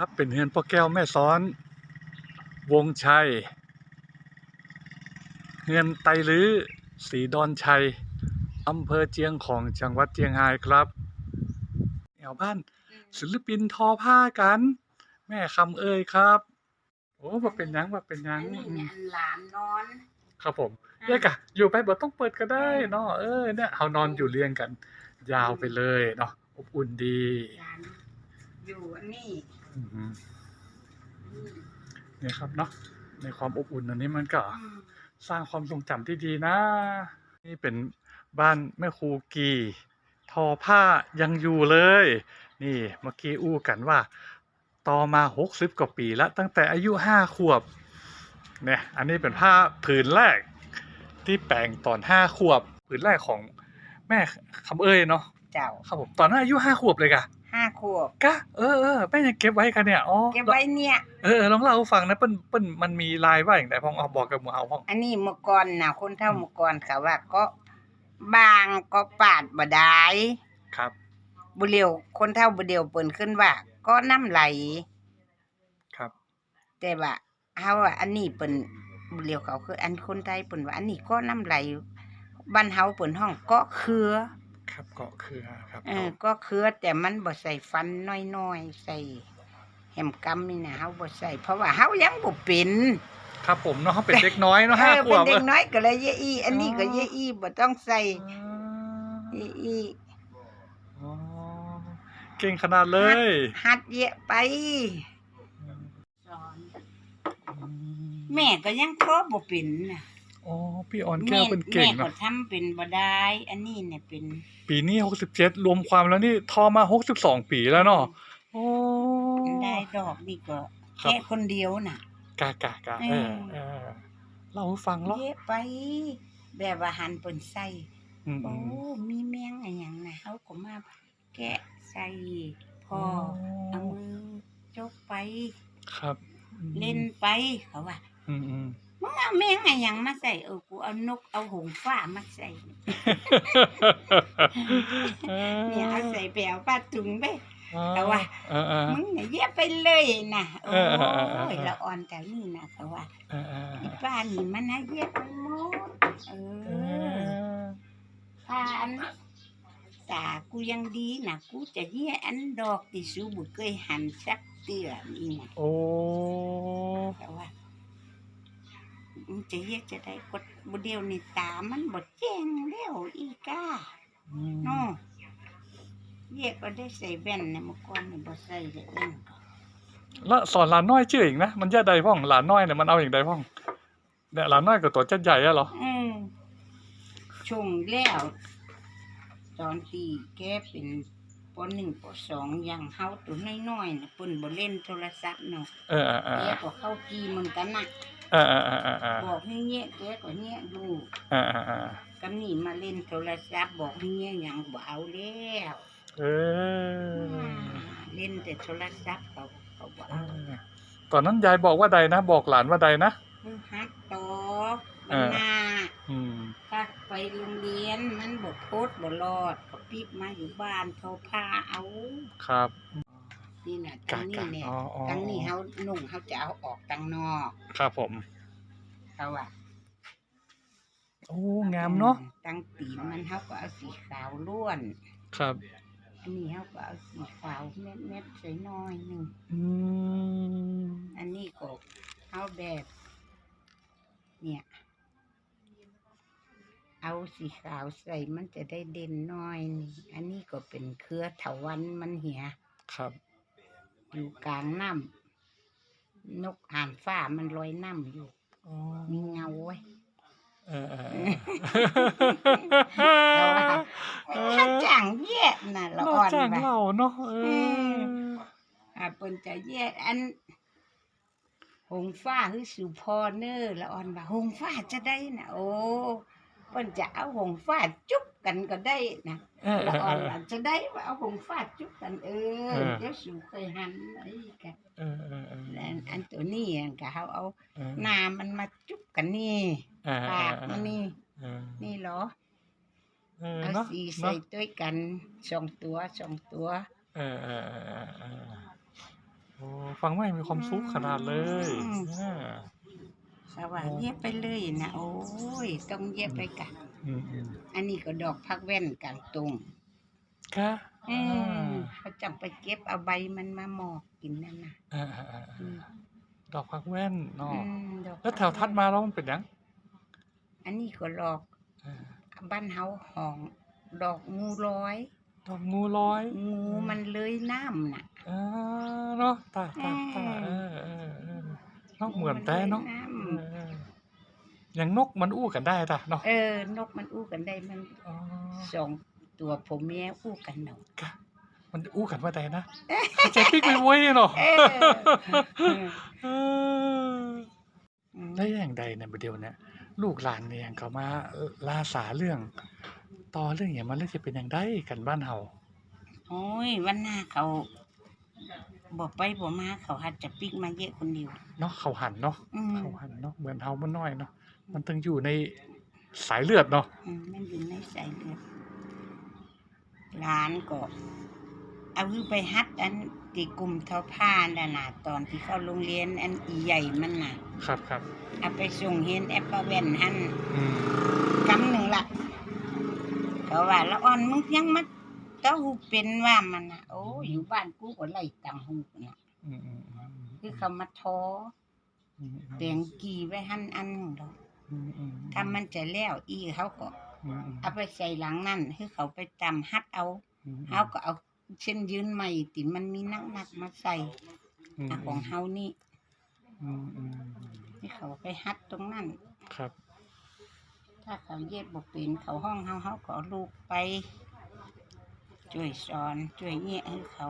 ครับเป็นเฮือนพ่อแก้วแม่ซ้อน วงชัยเฮือนไตลื้อสีดอนชัยอำเภอเจียงของจังหวัดเจียงไฮ้ครับแอวบ้านศิลปินทอผ้ากัน แม่คำเอ่ยครับ โอ้ว่าเป็นหยังว่าเป็นหยัอังนนี้อืเนี่มยหลานนอน ครับผมเรียกอะอยู่ไปบ่ต้องเปิดก็ได้เนาะเออเนี่ยเอานอนอยู่เรียงกัน ยาวไปเลยเนาะอบอุ่นดีหลานอยู่อันนี้อืมอืม เนี่ยครับเนาะในความอบอุ่นอันนี้มันก็อืมสร้างความทรงจำที่ดีนะ นี่เป็นบ้านแม่ครูกีทอผ้ายังอยู่เลย นี่เมื่อกี้อู้กันว่า ต่อมาหกสิบกว่าปีแล้วตั้งแต่อายุห้าขวบ เนี่ยอันนี้เป็นผ้าผืนแรก ที่แปลงตอนห้าขวบ ผืนแรกของแม่คำเอ้ยเนาะเจ้าครับผมตอนนั้นอายุห้าขวบเลยกะ ห้าขวบกะเออเออแม่ยังเก็บไว้กันเนี่ยอ๋อเก็บไว้เนี่ย เออเออลองเล่าให้ฟังนะเปิ้นเปิ้นมันมีลายว่าอย่างไรพ้องเอาบอกกับหมูเอาพ้องอันนี้เมื่อก่อนนะคนเท่าเมื่อก่อนเขาว่าก็บางก็ปาดบ่ได้ครับบุเรียวคนเท่าบุเรียวเปิ้นขึ้นว่า ก็น้ำไหล ครับ แต่ว่าเฮาอะอันนี้เปิ้นบุเรียวเขาคือ อันคนไทยเปิ้นว่า อันนี้ก็น้ำไหลบ้านเฮาเปิ้นห้องก็เครือ ครับเกาะเครือครับเออก็เครือแต่มันบ่ใส่ฟันน้อยๆใส่แหมกำนี่นะเฮาบ่ใส่เพราะว่าเฮายังบ่เป็นครับผมเนาะเขาเป็นเด็กน้อยเนาะเอห้าอขเป็วนบเด็กน้อยก็เลยเยอีอันนี้ก็เยอีบ่ต้องใส่เยอีอ๋อเก่งขนาดเลย หัดเยะไปสอนแม่ก็ยังโทรบ่เป็นน่ะ อ๋อพี่อ่อนแก้วเป็นเก่งแม่ก็เนาะทำเป็นบ่ได้ อันนี้เนี่ยเป็นปีนี้หกสิบเจ็ดรวมความแล้วนี่ทอมาหกสิบสองปีแล้วเนาะโอ้ ได้ดอกนี่ก็ครับ แค่คนเดียวน่ะ กากากาเออเออเออเล่าให้ฟังเนาะเยะไป แบบว่าหันเปิ้นใส่อืมโอ้อืมมีแมงอะไรอย่างนะเขาก็มาแกะใส่พอเอามือจกไป ครับเล่นไปเขาว่า อืมอืม มึงเอาแมงอะไรอย่างมาใส่เออกูเอานกเอาหงส์ฟ้ามาใส่เนี่ยเอาใส่แปลวป้าถุงไปแต่ว่าเออเออมึงเนี่ยเย็บไปเลยนะโอ้เออเออเออเออยละอ่อนแต่นี่นะเขาว่าเออเอออีป้านี่มันนะเย็บไปหมดเอเอออผ่านตากูยังดีนะกูจะเยี่ยอันดอกที่สูบุเคยหันสักเตือนี่นะโอ้แต่ว่า มันจะเยี่ยจะได้กดบเดียวนี่ตามันบดแจ้งแล้วอีก้าอืมเนาะเยี่ยก็ได้ใส่แว่นในเมื่อก่อนนี่บ่ใส่เลยเองก็แล้วสอนหลานน้อยชื่ออีกนะมันจะใดพ่องหลานน้อยเนี่ยมันเอาอย่างใดพ่องเนี่ยหลานน้อยกับตัวจัดใหญ่อะเหรออืมชงแล้วตอนตีแกเป็นปหนึ่งปสองยังเฮาตัวน้อยๆนะเพิ่นบ่เล่นโทรศัพท์เนาะเออเออเออแกก็เข้ากีเหมือนกันนะเออเออเออเออเออบอกให้เงี้ยแกก็เงี้ยดูเออเออเออกำนี่มาเล่นโทรศัพท์บอกให้เงี้ยหยังบ่เอาแล้วเออเล่นแต่โทรศัพท์เขาเขาบ่เอเอาอตอนนั้นยายบอกว่าใดนะบอกหลานว่าใดนะคือฮักตอเอมันอนาอืมถ้าไปโรงเรียนมันบ่โพดบ่รอดก็ปิดมาอยู่บ้านเขาพาเอาครับ นี่น่ะกะตั้งนี่กะเนี่ยอ๋ออ๋อตั้งนี่เฮานุ่งเฮาจะเอาออกตั้งนอกครับผม เขาว่าโอ้งามเนาะตั้งตีนมันเฮาก็เอาสีขาวล้วน ครับ อันนี้เฮาก็เอาสีขาวเม็ดเม็ดๆใส่น้อยหนึงอืมอันนี้ก็เฮาแบบ เนี่ย เอาสีขาวใส่มันจะได้เด่นน้อยนี่อันนี้ก็เป็นเครือเถาวันมันเหียครับ อยู่กลางน้ำนกอ่านฟ้ามันลอยน้ำอยู่ อ๋อมีเงาไว้เออเออแต่ว่าถ้าจ่างแย่น่ะละนออ่กอนจากไป เราเนาะเอออ่าเปิ้นจะแย่อัน หงฟ้าคือสุพรเนอร์ละอ่อนว่าหงฟ้าจะได้นะโอ้เปิ้นจะเอาหงฟ้าจุ๊บ กันก็ได้นะเออเอละออ่อนเออว่าจะได้ว่าเอาหงฟ้าจุ๊บกันเออเออเดี๋ยวสูเคยหันไอ้กันเออเออเออและอันอันตัวนี้อันก็เขาเอาเออหน้ามันมาจุ๊บกันนี่เออปากมันนี่เออนี่เหรอเออเอาเนาะสีเนาะใส่ด้วยกันสองตัวสองตัวเออเออเออเออเออโอ้ฟังไม่มีความสุขขนาดเลยอืมอ่าเขาว่าโอ้เย็บไปเลยนะโอ้ยต้องเย็บไปกะ อืมอืมอันนี้ก็ดอกพักแว่นกลางตรงค่ะเออ่อาเขาจังไปเก็บเอาใบมันมาหมอกกินนั่นน่ะอ่าอ่าอ่าอืมดอกพักแว่นเนาะอืมดอกแล้วแถวทัดมาแล้วมันเป็นหยังอันนี้ก็ดอกอ่าบ้านเฮาห้อง ดอกงูร้อย ดอกงูร้อยงูมันเลื้อยน้ำน่ะ อ่าเนาะตายตายตายอืเอมอเออเออเนอกเหมือนแต่เนาะมัลื้อย เอ น้ อเออ อย่างนกมันอู้กันได้ตะเนาะำเออ นกมันอู้กันได้มันอ๋อสองตัวผมแม่อู้กันเนาะค่ะมันอู้กันว่าใดนะเขาใจปิ๊กไปไว้ยเนาะเออ เออได้อย่างใดเนี่ยประเดี๋ยวเนี่ยลูกหลานเนี่ยเขามาลาสาเรื่อง ต่อเรื่องอย่างมันเรื่องจะเป็นอย่างไดกันบ้านเฮาโอ้ยวันหน้าเขาบอกไปบอกมาเขาหัดจะปิกมาเยอะคนเดียวเนาะเขาหันเนาะ อืมเขาหันเนาะเหมือนเฮามันน้อยเนาะ มันต้องอยู่ในสายเลือดเนาะอืมมันอยู่ในสายเลือดร้านก็เอาคือไปฮัดอันตีกลุ่มเท่าผ้าน่ะนะตอนที่เข้าโรงเรียนอันอีใหญ่มันน่ะ ครับครับเอาไปส่งเห็นแอปเปิลแว่นหันอืมกำหนึ่งละเขาว่าละอ่อนมึงยังมัดเต้าหูเป็นว่ามันน่ะ โอ้อยู่บ้านกูก็ไล่ตังหูน่ะ อืมอืมอืมคือเขามาท้ออืมแบ่งกี่ไว้หันอันหนึ่งดอก อืมอืมถ้ามันจะแล้วอีเขาก็อืมอืมเอาไปใส่หลังนั่นคือเขาไปจำฮัดเอาอืมเฮาก็เอาเช่นยืนใหม่ติมันมีนักนักๆมาใส่อืมอะของเฮานี่อืมอืมที่เขาไปฮัดตรงนั้นครับ ถ้าเขาเย็บบ่เป็นเขาห้องเฮาเฮาก็เอาลูกไป ช่วยสอนช่วยเงี้ยให้เขา